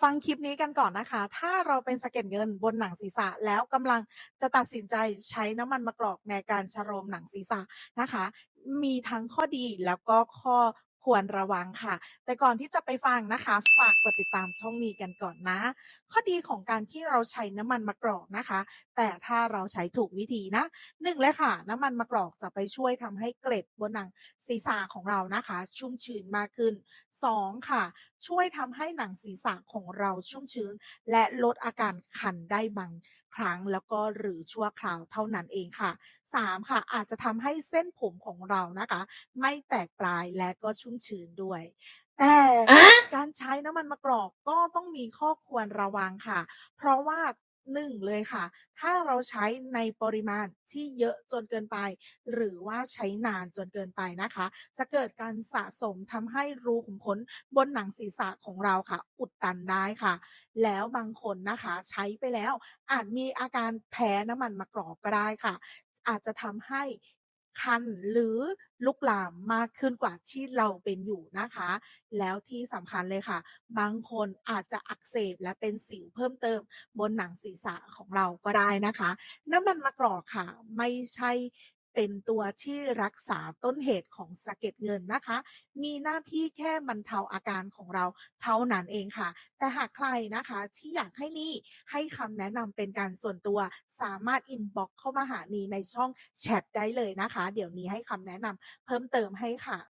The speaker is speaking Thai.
ฟังคลิปนี้กันก่อนนะคะ ถ้าเราเป็นสะเก็ดเงินบนหนังศีรษะแล้วกำลังจะตัดสินใจใช้น้ำมันมะกรอกในการชโลมหนังศีรษะนะคะ มีทั้งข้อดีแล้วก็ข้อควรระวังค่ะ แต่ก่อนที่จะไปฟังนะคะ ฝากกดติดตามช่องนี้กันก่อนนะ ข้อดีของการที่เราใช้น้ำมันมะกรอกนะคะ แต่ถ้าเราใช้ถูกวิธีนะหนึ่งเลยค่ะ น้ำมันมะกรอกจะไปช่วยทำให้เกล็ดบนหนังศีรษะของเรานะคะ ชุ่มชื้นมากขึ้นสองค่ะ ช่วยทำให้หนังศีรษะของเราชุ่มชื้น และลดอาการคันได้บางครั้งแล้วก็หรือชั่วคราวเท่านั้นเองค่ะสามค่ะ อาจจะทำให้เส้นผมของเรานะคะ ไม่แตกปลายและก็ชุ่มชื้นด้วย แต่อะการใช้น้ำมันมะกรอกก็ต้องมีข้อควรระวังค่ะ เพราะว่า หนึ่งเลยค่ะ ถ้าเราใช้ในปริมาณที่เยอะจนเกินไป หรือว่าใช้นานจนเกินไปนะคะ จะเกิดการสะสมทำให้รูขุมขนบนหนังศีรษะของเราค่ะ อุดตันได้ค่ะ แล้วบางคนนะคะใช้ไปแล้วอาจมีอาการแพ้น้ำมันมะกรอกก็ได้ค่ะ อาจจะทำให้ คันหรือลุกลามมากขึ้นกว่าที่เราเป็นอยู่นะคะ แล้วที่สำคัญเลยค่ะ บางคนอาจจะอักเสบและเป็นสิวเพิ่มเติมบนหนังศีรษะของเราก็ได้นะคะ น้ำมันมะกรอกค่ะ ไม่ใช่ เป็นตัวที่รักษาต้นเหตุของสะเก็ดเงินนะคะ มีหน้าที่แค่บรรเทาอาการของเราเท่านั้นเองค่ะ แต่หากใครนะคะที่อยากให้นี่ให้คำแนะนำเป็นการส่วนตัวสามารถอินบ็อกเข้ามาหานีในช่องแชทได้เลยนะคะ เดี๋ยวนี้ให้คำแนะนำเพิ่มเติมให้ค่ะ